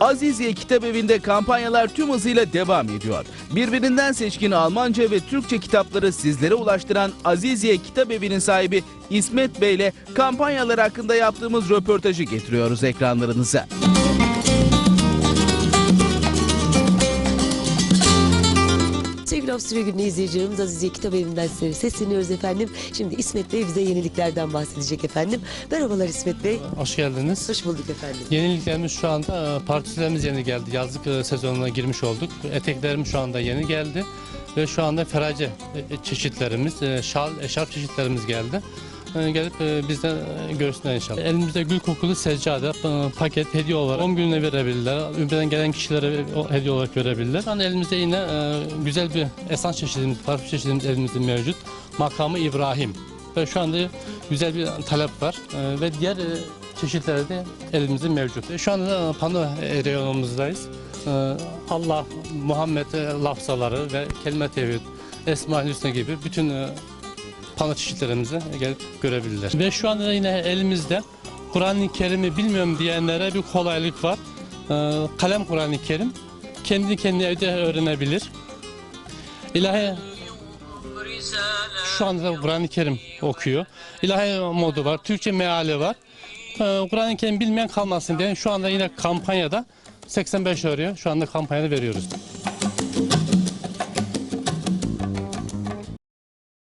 Aziziye Kitap Evi'nde kampanyalar tüm hızıyla devam ediyor. Birbirinden seçkin Almanca ve Türkçe kitapları sizlere ulaştıran Aziziye Kitap Evi'nin sahibi İsmet Bey ile kampanyalar hakkında yaptığımız röportajı getiriyoruz ekranlarınıza. Sevgili Avusturya Günü izleyicilerimiz Aziziye Kitap Evi'nden size sesleniyoruz efendim. Şimdi İsmet Bey bize yeniliklerden bahsedecek efendim. Merhabalar İsmet Bey. Hoş geldiniz. Hoş bulduk efendim. Yeniliklerimiz şu anda e, partülerimiz yeni geldi. Yazlık e, sezonuna girmiş olduk. Eteklerimiz şu anda yeni geldi. Ve şu anda ferace e, çeşitlerimiz, şal, eşarp çeşitlerimiz geldi. E, Gelip e, bizden e, görsünler inşallah. Elimizde gül kokulu seccade, e, paket hediye olarak 10 gününe verebilirler. Ümreden gelen kişilere hediye olarak verebilirler. Şu anda elimizde yine güzel bir esans çeşidimiz, parfüm çeşidimiz elimizde mevcut. Makamı İbrahim. Ve şu anda güzel bir talep var. Ve diğer çeşitleri de elimizde mevcut. Şu anda pano reyonumuzdayız. Allah, Muhammed lafzaları ve kelime tevhid, Esma-ül Hüsna gibi bütün pano çeşitlerimizi gelip görebilirler. Ve şu anda yine elimizde Kur'an-ı Kerim'i bilmiyorum diyenlere bir kolaylık var. E, Kalem Kur'an-ı Kerim. Kendi kendine evde öğrenebilir. İlahi şu anda da Kur'an-ı Kerim okuyor. İlahi modu var, Türkçe meali var. Ee, Kur'an-ı Kerim bilmeyen kalmasın diye şu anda yine kampanyada 85 arıyor. Şu anda kampanyada veriyoruz.